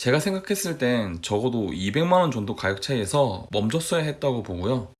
제가 생각했을 땐 적어도 200만원 정도 가격 차이에서 멈췄어야 했다고 보고요.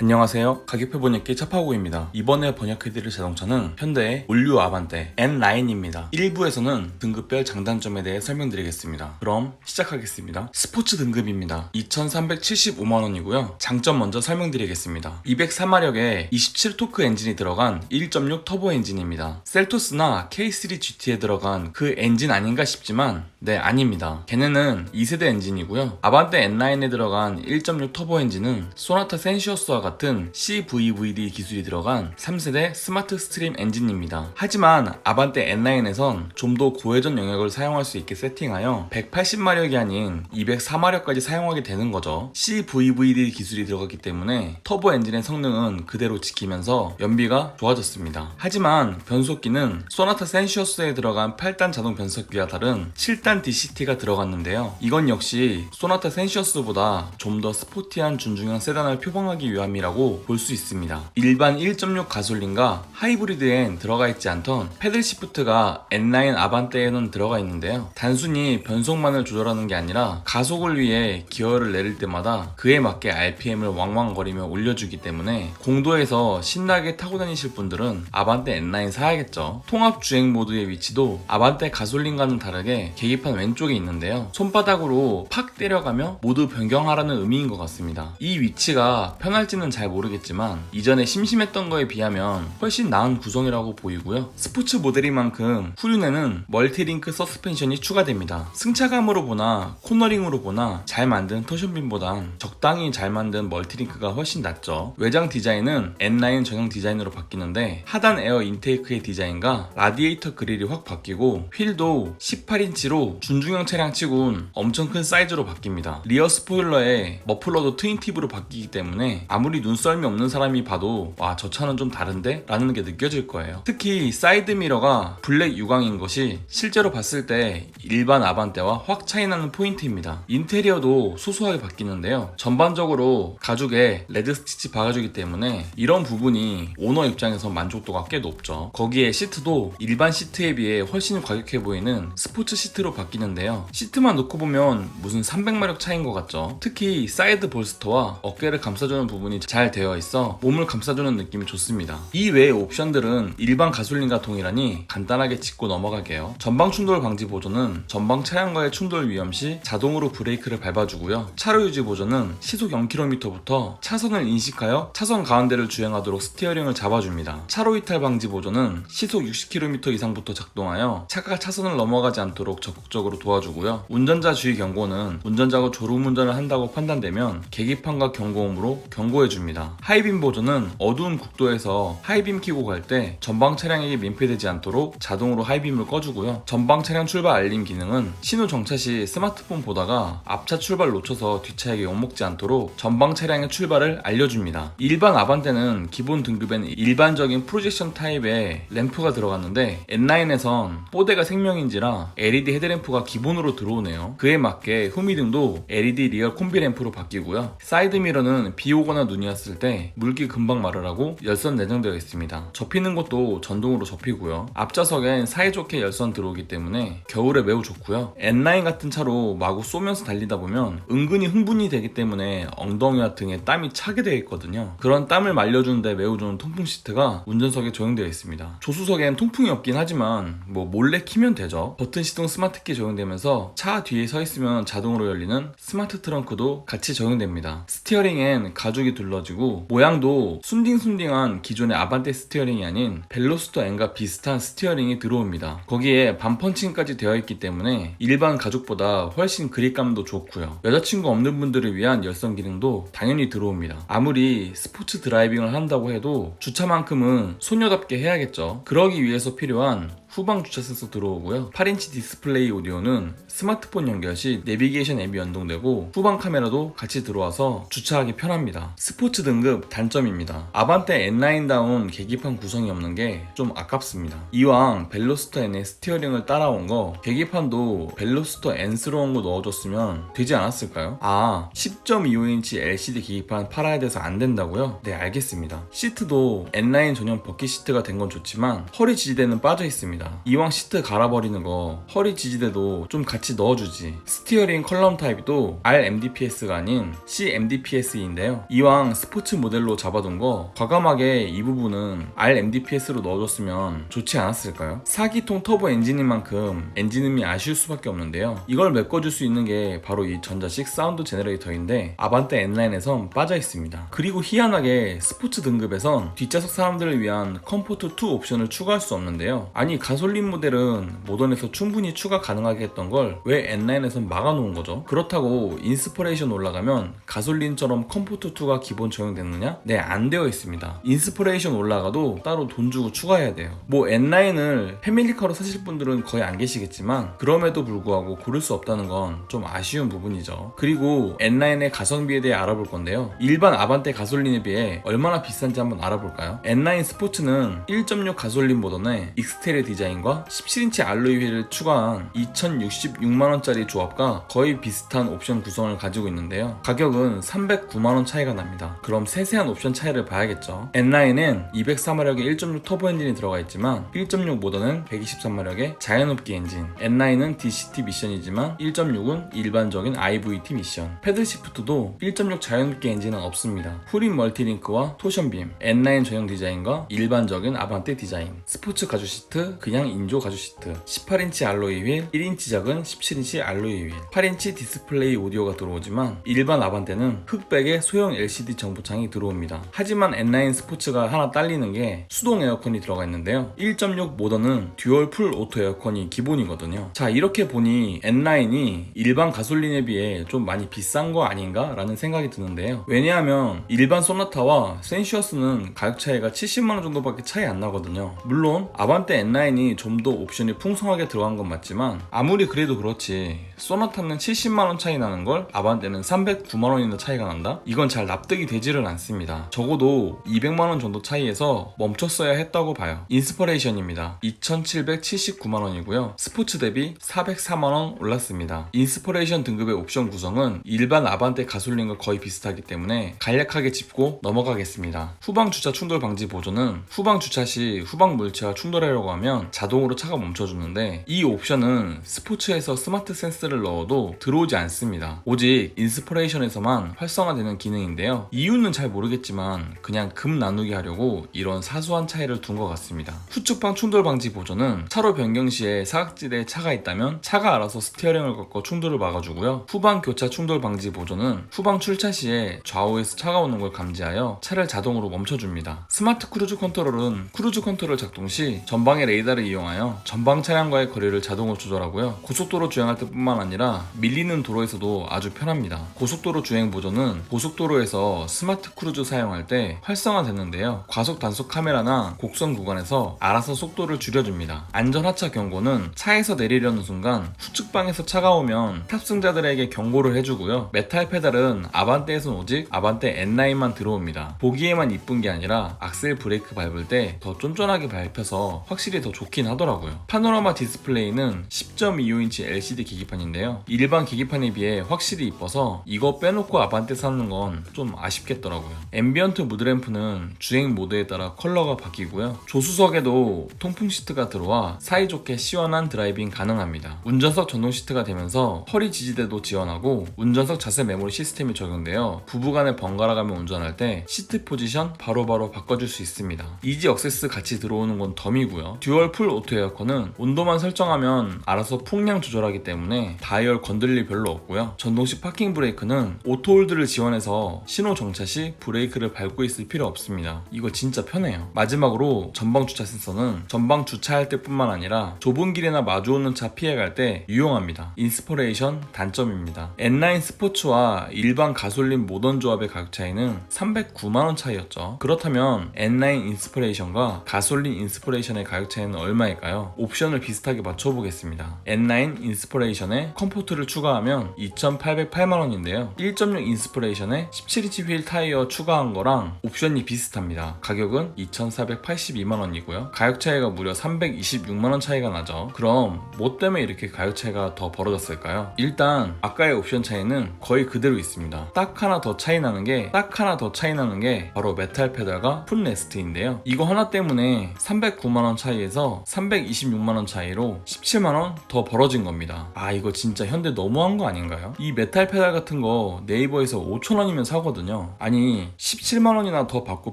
안녕하세요. 가격표 번역기 차파고입니다. 이번에 번역해드릴 자동차는 현대의 올류 아반떼 N9입니다. 1부에서는 등급별 장단점에 대해 설명드리겠습니다. 그럼 시작하겠습니다. 스포츠 등급입니다. 2375만원이고요. 장점 먼저 설명드리겠습니다. 204마력의 27토크 엔진이 들어간 1.6 터보 엔진입니다. 셀토스나 K3 GT에 들어간 그 엔진 아닌가 싶지만 네 아닙니다. 걔네는 2세대 엔진이고요. 아반떼 N9에 들어간 1.6 터보 엔진은 소나타 센시어스와 같은 CVVD 기술이 들어간 3세대 스마트 스트림 엔진입니다. 하지만 아반떼 N9에선 좀 더 고회전 영역을 사용할 수 있게 세팅하여 180마력이 아닌 204마력까지 사용하게 되는 거죠. CVVD 기술이 들어갔기 때문에 터보 엔진의 성능은 그대로 지키면서 연비가 좋아졌습니다. 하지만 변속기는 소나타 센시어스에 들어간 8단 자동 변속기와 다른 7단 DCT가 들어갔는데요. 이건 역시 소나타 센시어스보다 좀 더 스포티한 준중형 세단을 표방하기 위함이 라고 볼 수 있습니다. 일반 1.6 가솔린과 하이브리드엔 들어가 있지 않던 패들 시프트가 N9 아반떼에는 들어가 있는데요. 단순히 변속만을 조절하는 게 아니라 가속을 위해 기어를 내릴 때마다 그에 맞게 RPM을 왕왕거리며 올려주기 때문에 공도에서 신나게 타고 다니실 분들은 아반떼 N9 사야겠죠. 통합 주행 모드의 위치도 아반떼 가솔린과는 다르게 계기판 왼쪽에 있는데요. 손바닥으로 팍 때려가며 모드 변경하라는 의미인 것 같습니다. 이 위치가 편할지는 잘 모르겠지만 이전에 심심했던 거에 비하면 훨씬 나은 구성이라고 보이고요. 스포츠 모델이만큼 후륜에는 멀티링크 서스펜션이 추가됩니다. 승차감으로 보나 코너링으로 보나 잘 만든 토션빔보단 적당히 잘 만든 멀티링크가 훨씬 낫죠. 외장 디자인은 N9 전용 디자인으로 바뀌는데 하단 에어 인테이크의 디자인과 라디에이터 그릴이 확 바뀌고 휠도 18인치로 준중형 차량 치곤 엄청 큰 사이즈로 바뀝니다. 리어 스포일러에 머플러도 트윈 팁으로 바뀌기 때문에 아무리 눈썰미 없는 사람이 봐도 와 저 차는 좀 다른데? 라는 게 느껴질 거예요. 특히 사이드 미러가 블랙 유광인 것이 실제로 봤을 때 일반 아반떼와 확 차이나는 포인트입니다. 인테리어도 소소하게 바뀌는데요. 전반적으로 가죽에 레드 스티치 박아주기 때문에 이런 부분이 오너 입장에서 만족도가 꽤 높죠. 거기에 시트도 일반 시트에 비해 훨씬 과격해 보이는 스포츠 시트로 바뀌는데요. 시트만 놓고 보면 무슨 300마력 차인 것 같죠. 특히 사이드 볼스터와 어깨를 감싸주는 부분이 잘 되어 있어 몸을 감싸주는 느낌이 좋습니다. 이 외의 옵션들은 일반 가솔린과 동일하니 간단하게 짚고 넘어갈게요. 전방 충돌 방지 보조는 전방 차량과의 충돌 위험 시 자동으로 브레이크를 밟아주고요. 차로 유지 보조는 시속 0km부터 차선을 인식하여 차선 가운데를 주행하도록 스티어링을 잡아줍니다. 차로 이탈 방지 보조는 시속 60km 이상부터 작동하여 차가 차선을 넘어가지 않도록 적극적으로 도와주고요. 운전자 주의 경고는 운전자가 졸음 운전을 한다고 판단되면 계기판과 경고음으로 경고해줍니다. 하이빔 보조는 어두운 국도에서 하이빔 켜고 갈 때 전방 차량에게 민폐되지 않도록 자동으로 하이빔을 꺼주고요. 전방 차량 출발 알림 기능은 신호 정차 시 스마트폰 보다가 앞차 출발 놓쳐서 뒷차에게 욕먹지 않도록 전방 차량의 출발을 알려줍니다. 일반 아반떼는 기본 등급엔 일반적인 프로젝션 타입의 램프가 들어갔는데 N9에선 뽀대가 생명인지라 LED 헤드램프가 기본으로 들어오네요. 그에 맞게 후미등도 LED 리어 콤비 램프로 바뀌고요. 사이드 미러는 비 오거나 눈이 왔을 때 물기 금방 마르라고 열선 내장되어 있습니다. 접히는 것도 전동으로 접히고요. 앞좌석엔 사이좋게 열선 들어오기 때문에 겨울에 매우 좋고요. N9 같은 차로 마구 쏘면서 달리다 보면 은근히 흥분이 되기 때문에 엉덩이와 등에 땀이 차게 되어 있거든요. 그런 땀을 말려주는데 매우 좋은 통풍 시트가 운전석에 적용되어 있습니다. 조수석엔 통풍이 없긴 하지만 뭐 몰래 키면 되죠. 버튼 시동 스마트키 적용되면서 차 뒤에 서 있으면 자동으로 열리는 스마트 트렁크도 같이 적용됩니다. 스티어링엔 가죽이 둘러 지고 모양도 순딩순딩한 기존의 아반떼 스티어링이 아닌 벨로스터 N과 비슷한 스티어링이 들어옵니다. 거기에 반펀칭까지 되어 있기 때문에 일반 가죽보다 훨씬 그립감도 좋고요. 여자친구 없는 분들을 위한 열선 기능도 당연히 들어옵니다. 아무리 스포츠 드라이빙을 한다고 해도 주차만큼은 소녀답게 해야겠죠. 그러기 위해서 필요한 후방 주차 센서 들어오고요. 8인치 디스플레이 오디오는 스마트폰 연결 시 내비게이션 앱이 연동되고 후방 카메라도 같이 들어와서 주차하기 편합니다. 스포츠 등급 단점입니다. 아반떼 N9다운 계기판 구성이 없는 게 좀 아깝습니다. 이왕 벨로스터 N의 스티어링을 따라온 거 계기판도 벨로스터 N스러운 거 넣어줬으면 되지 않았을까요? 아 10.25인치 LCD 계기판 팔아야 돼서 안 된다고요? 네 알겠습니다. 시트도 N9 전용 버킷 시트가 된 건 좋지만 허리 지지대는 빠져 있습니다. 이왕 시트 갈아버리는 거 허리 지지대도 좀 같이 넣어주지. 스티어링 컬럼 타입도 RMDPS가 아닌 CMDPS인데요. 이왕 스포츠 모델로 잡아둔 거 과감하게 이 부분은 RMDPS로 넣어줬으면 좋지 않았을까요? 4기통 터보 엔진인 만큼 엔진음이 아쉬울 수밖에 없는데요. 이걸 메꿔줄 수 있는 게 바로 이 전자식 사운드 제너레이터인데 아반떼 N9에선 빠져 있습니다. 그리고 희한하게 스포츠 등급에선 뒷좌석 사람들을 위한 컴포트 2 옵션을 추가할 수 없는데요. 아니 가솔린 모델은 모던에서 충분히 추가 가능하게 했던 걸 왜 N9에선 막아놓은 거죠? 그렇다고 인스퍼레이션 올라가면 가솔린처럼 컴포트 2가 기본 적용됐느냐? 네, 안 되어 있습니다. 인스퍼레이션 올라가도 따로 돈 주고 추가해야 돼요. 뭐 N9을 패밀리카로 사실 분들은 거의 안 계시겠지만 그럼에도 불구하고 고를 수 없다는 건 좀 아쉬운 부분이죠. 그리고 N9의 가성비에 대해 알아볼 건데요. 일반 아반떼 가솔린에 비해 얼마나 비싼지 한번 알아볼까요? N9 스포츠는 1.6 가솔린 모던에 익스테리어 디자인과 17인치 알로이 휠을 추가한 2066만원짜리 조합과 거의 비슷한 옵션 구성을 가지고 있는데요. 가격은 309만원 차이가 납니다. 그럼 세세한 옵션 차이를 봐야겠죠. N9은 204마력의 1.6 터보 엔진이 들어가 있지만 1.6 모던은 123마력의 자연흡기 엔진 N9은 DCT 미션이지만 1.6은 일반적인 IVT 미션 패들 시프트도 1.6 자연흡기 엔진은 없습니다. 후린 멀티링크와 토션빔 N9 전용 디자인과 일반적인 아반떼 디자인 스포츠 가죽 시트 그냥 인조 가죽 시트 18인치 알로이 휠 1인치 작은 17인치 알로이 휠 8인치 디스플레이 오디오가 들어오지만 일반 아반떼는 흑백의 소형 LCD 정보창이 들어옵니다. 하지만 N9 스포츠가 하나 딸리는 게 수동 에어컨이 들어가 있는데요. 1.6 모던은 듀얼 풀 오토 에어컨이 기본이거든요. 자 이렇게 보니 N9이 일반 가솔린에 비해 좀 많이 비싼 거 아닌가? 라는 생각이 드는데요. 왜냐하면 일반 소나타와 센슈어스는 가격 차이가 70만원 정도밖에 차이 안 나거든요. 물론 아반떼 N9이 좀 더 옵션이 풍성하게 들어간 건 맞지만 아무리 그래도 그렇지 소나타는 70만원 차이 나는 걸 아반떼는 309만원이나 차이가 난다? 이건 잘 납득이 되지를 않습니다. 적어도 200만원 정도 차이에서 멈췄어야 했다고 봐요. 인스퍼레이션입니다. 2779만원이고요. 스포츠 대비 404만원 올랐습니다. 인스퍼레이션 등급의 옵션 구성은 일반 아반떼 가솔린과 거의 비슷하기 때문에 간략하게 짚고 넘어가겠습니다. 후방 주차 충돌 방지 보조는 후방 주차 시 후방 물체와 충돌하려고 하면 자동으로 차가 멈춰주는데 이 옵션은 스포츠에서 스마트 센스를 넣어도 들어오지 않습니다. 오직 인스퍼레이션에서만 활성화되는 기능인데요. 이유는 잘 모르겠지만 그냥 금 나누기 하려고 이런 사소한 차이를 둔 것 같습니다. 후측방 충돌 방지 보조는 차로 변경 시에 사각지대에 차가 있다면 차가 알아서 스티어링을 꺾어 충돌을 막아주고요. 후방 교차 충돌 방지 보조는 후방 출차 시에 좌우에서 차가 오는 걸 감지하여 차를 자동으로 멈춰줍니다. 스마트 크루즈 컨트롤은 크루즈 컨트롤 작동 시 전방의 레이더를 이용하여 전방 차량과의 거리를 자동으로 조절하고요. 고속도로 주행할 때뿐만 아니라 밀리는 도로에서도 아주 편합니다. 고속도로 주행 보조는 고속도로에서 스마트 크루즈 사용할 때 활성화되는데요. 과속 단속 카메라나 곡선 구간에서 알아서 속도를 줄여줍니다. 안전 하차 경고는 차에서 내리려는 순간 후측방에서 차가 오면 탑승자들에게 경고를 해주고요. 메탈 페달은 아반떼에선 오직 아반떼 N9만 들어옵니다. 보기에만 이쁜 게 아니라 악셀 브레이크 밟을 때 더 쫀쫀하게 밟혀서 확실히 더 좋긴 하더라고요. 파노라마 디스플레이는 10.25인치 LCD 계기판인데요. 일반 계기판에 비해 확실히 이뻐서 이거 빼놓고 아반떼 사는 건 좀 아쉽겠더라고요. 앰비언트 무드램프는 주행 모드에 따라 컬러가 바뀌고요. 조수석에도 통풍 시트가 들어와 사이좋게 시원한 드라이빙 가능합니다. 운전석 전동 시트가 되면서 허리 지지대도 지원하고 운전석 자세 메모리 시스템이 적용되어 부부간에 번갈아 가며 운전할 때 시트 포지션 바로바로 바꿔줄 수 있습니다. 이지 억세스 같이 들어오는 건 덤이고요. 듀얼 풀 오토 에어컨은 온도만 설정하면 알아서 풍량 조절하기 때문에 다이얼 건들릴 별로 없고요. 전동식 파킹 브레이크는 오토홀드를 지원해서 신호 정차 시 브레이크를 밟고 있을 필요 없습니다. 이거 진짜 편해요. 마지막으로 전방 주차 센서는 전방 주차할 때뿐만 아니라 좁은 길이나 마주오는 차 피해갈 때 유용합니다. 인스퍼레이션 단점입니다. N9 스포츠와 일반 가솔린 모던 조합의 가격 차이는 309만원 차이였죠. 그렇다면 N9 인스퍼레이션과 가솔린 인스퍼레이션의 가격 차이는 얼마일까요? 옵션을 비슷하게 맞춰보겠습니다. N9 인스퍼레이션에 컴포트를 추가하면 2,808만원인데요. 1.6 인스퍼레이션에 17인치 휠 타이어 추가한 거랑 옵션이 비슷합니다. 가격은 2,482만원이고요. 가격 차이가 무려 326만원 차이가 나죠. 그럼 뭐 때문에 이렇게 가격 차이가 더 벌어졌을까요? 일단 아까의 옵션 차이는 거의 그대로 있습니다. 딱 하나 더 차이 나는 게 딱 하나 더 차이 나는 게 바로 메탈 페달과 풋 레스트인데요. 이거 하나 때문에 309만원 차이에 서 326만원 차이로 17만원 더 벌어진 겁니다. 아 이거 진짜 현대 너무한 거 아닌가요? 이 메탈 페달 같은 거 네이버에서 5천원이면 사거든요. 아니 17만원이나 더 받고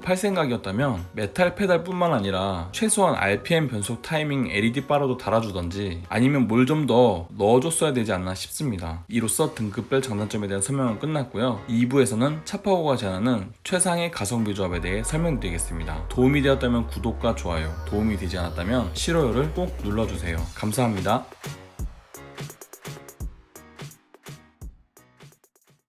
팔 생각이었다면 메탈 페달 뿐만 아니라 최소한 RPM 변속 타이밍 LED 바로도 달아주던지 아니면 뭘 좀 더 넣어줬어야 되지 않나 싶습니다. 이로써 등급별 장단점에 대한 설명은 끝났고요. 2부에서는 차파고가 제안하는 최상의 가성비 조합에 대해 설명드리겠습니다. 도움이 되었다면 구독과 좋아요, 도움이 되지 않았다면 싫어요를 꼭 눌러주세요. 감사합니다.